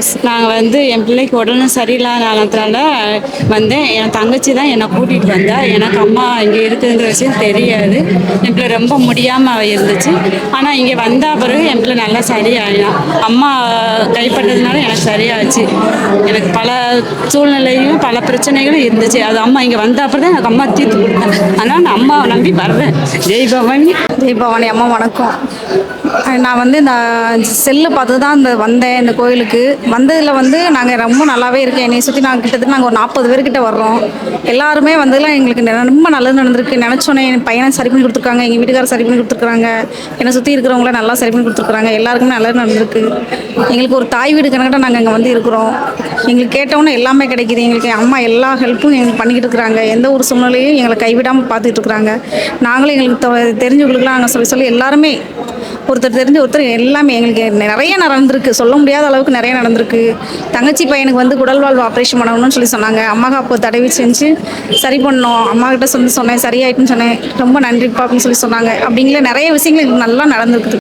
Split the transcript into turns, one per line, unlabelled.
நாங்கள் வந்து என் பிள்ளைக்கு உடனே சரியில்லாதனால வந்தேன். என் தங்கச்சி தான் என்னை கூட்டிகிட்டு வந்தா. எனக்கு அம்மா இங்கே இருக்குதுங்கிற விஷயம் தெரியாது. என் பிள்ளை ரொம்ப முடியாமல் இருந்துச்சு. ஆனால் இங்கே வந்த பிறகு என் பிள்ளை நல்லா சரியாயினா. அம்மா கைப்பட்டதுனால எனக்கு சரியாச்சு. எனக்கு பல சூழ்நிலையும் பல பிரச்சனைகளும் இருந்துச்சு. அது அம்மா இங்கே வந்த அப்புறம் தான் எனக்கு அம்மா தீர்த்து கொடுத்தேன். அதனால் நான் அம்மாவை நம்பி வர்றேன். ஜெய் பவானி.
தீபாவளி அம்மா வணக்கம். நான் வந்து இந்த செல்லு பார்த்து தான் இந்த வந்தேன் இந்த கோயிலுக்கு. வந்ததில் வந்து நாங்கள் ரொம்ப நல்லாவே இருக்கேன். என்னை சுற்றி நாங்கள் கிட்டத்தட்ட நாங்கள் ஒரு நாற்பது பேர்கிட்ட வர்றோம். எல்லாருமே வந்ததெல்லாம் எங்களுக்கு ரொம்ப நல்லது நடந்திருக்கு. நினச்சோன்னே என் பையனை சரி பண்ணி கொடுத்துருக்காங்க. எங்கள் வீட்டுக்காரர் சரி பண்ணி கொடுத்துருக்காங்க என்னை சுற்றி இருக்கிறவங்கள நல்லா சரி பண்ணி கொடுத்துருக்காங்க எல்லாருக்குமே நல்லது நடந்திருக்கு. எங்களுக்கு ஒரு தாய் வீடு கணக்கிட்ட நாங்கள் இங்கே வந்து இருக்கிறோம். எங்களுக்கு கேட்டவொன்னே எல்லாமே கிடைக்குது. எங்களுக்கு என் அம்மா எல்லா ஹெல்ப்பும் எங்களுக்கு பண்ணிக்கிட்டு இருக்கிறாங்க. எந்த ஒரு சூழ்நிலையும் எங்களை கைவிடாமல் பார்த்துட்டு இருக்கிறாங்க. நாங்களும் எங்களுக்கு தெரிஞ்சவங்களுக்குலாம் நாங்கள் சொல்லி சொல்லி எல்லாருமே ஒருத்தர் தெரிஞ்ச ஒருத்தர் எல்லாமே எங்களுக்கு நிறைய நடந்திருக்கு. சொல்ல முடியாத அளவுக்கு நிறைய நடந்திருக்கு. தங்கச்சி பையனுக்கு வந்து குடல்வாழ்வு ஆப்ரேஷன் பண்ணணும்னு சொல்லி சொன்னாங்க. அம்மாவுக்கு அப்போ தடவி செஞ்சு சரி பண்ணோம். அம்மா கிட்ட சொல்லி சொன்னேன் சரியாயிட்டுன்னு சொன்னேன். ரொம்ப நன்றிப்பா அப்படின்னு சொல்லி சொன்னாங்க. அப்படிங்கிற நிறைய விஷயங்கள் எங்களுக்கு நல்லா நடந்திருக்குது.